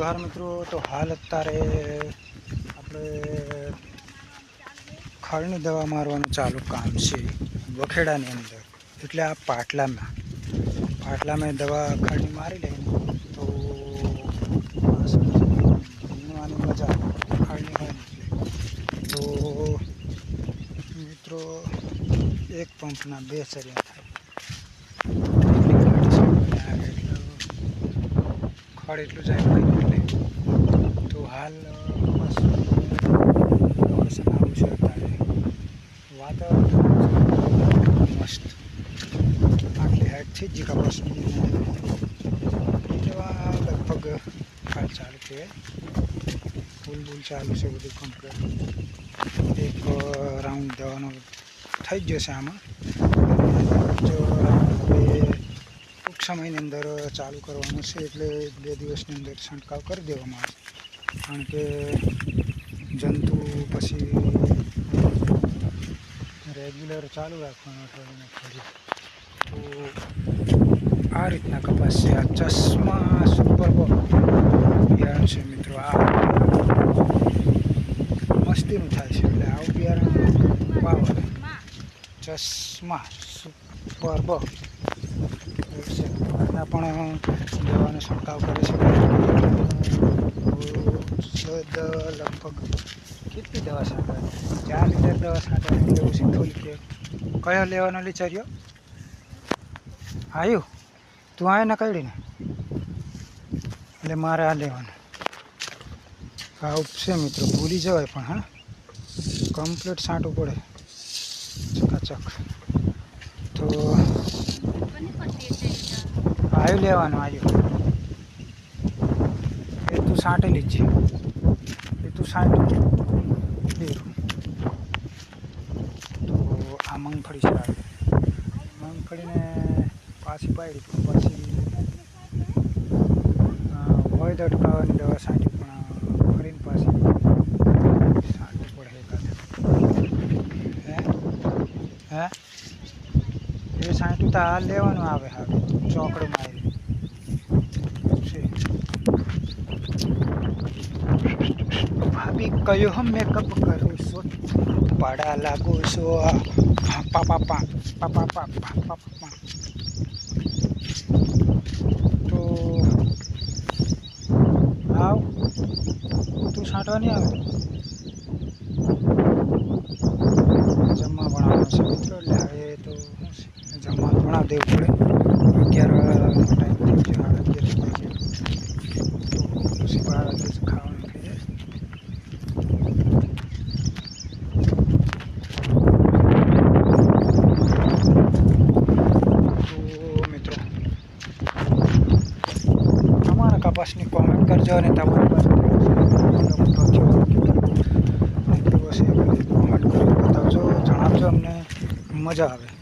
જોહાર મિત્રો, તો હાલ અત્યારે આપણે ખળની દવા મારવાનું ચાલુ કામ છે વખેડાની અંદર. એટલે આ પાટલામાં પાટલામાં દવા ખળની મારી લઈને તો ભીનવાની મજા ખળની હોય તો મિત્રો, એક પંપના બે સરિયા થાય. ખડ એટલું જાય. તો હાલ લોકેશન છે અત્યારે. વાતાવરણ મસ્ત. આટલી છે જ કપાસ જેવા લગભગ હાલ ચાલુ છે. ફૂલ બૂલ ચાલુ છે બધું કમ્પ્લીટ એક રાઉન્ડ દવાનો થઈ જશે આમાં જો રાઉન્ડ બે સમયની અંદર ચાલુ કરવાનું છે એટલે બે દિવસની અંદર છંટકાવ કરી દેવામાં આવશે. કારણ કે જંતુ પછી રેગ્યુલર ચાલુ રાખવાનું અઠવાડિયાને અઠવાડિયે. તો આ રીતના કપાસ છે. આ ચશ્મા સુપર બિયારણ છે મિત્રો. આ મસ્તીનું થાય છે એટલે આવું બિયારણ પાવર ચશ્મા સુપર બ એના પણ દવાનો છંટકાવ કરે છે લગભગ કેટલી દવા છાંટે ચાર લીટર દવા છાંટે લેવું છે થોડીક કે કયો લેવાનો લીચર્યો આવ્યું તું આવે ને કાઢીને એટલે મારે આ લેવાનું આ ઉપશે મિત્રો ભૂલી જવાય પણ હા કમ્પ્લીટ છાંટવું પડે ચકાચક તો આવ્યું લેવાનું આવ્યું એ તું સાંટી છે. એ તું સાંટી તો આ મગફળી છે મગફળીને પાછી પાડી પછી હોય તો અટકાવવાની દવા સાંટી, પણ ફરીને પાછી સાંટવું પડે હે? હે? પછી સાંટું તો હાલ લેવાનું આવે હારું ચોકડું મારી ભાભી કયો હમ મેકઅપ કરું છું? પાડા લાગુ છું. પાપા પા પાપા પા પાપા પા તો આવ. તું છાંટવા નહીં આવે? જમવા ભણાવવાનું છે, મિત્રો દેવું પડે. અગિયાર ટાઈમ છે સાડા અગિયાર છે પછી કપાસની કોમેન્ટ કરજો અને તમારી પાસે મજા આવે.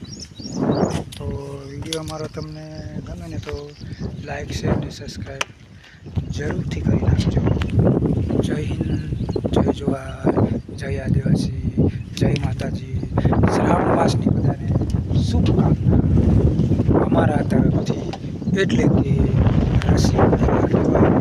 તો વીડિયો અમારો તમને ગમે ને તો લાઈક શેર અને સબસ્ક્રાઈબ જરૂરથી કરી નાખજો. જય હિન્દ, જય જોહાર જય આદિવાસી, જય માતાજી. શ્રાવણ માસની બધાને શુભકામના. અમારા તરફથી એટલે કે કહેવાય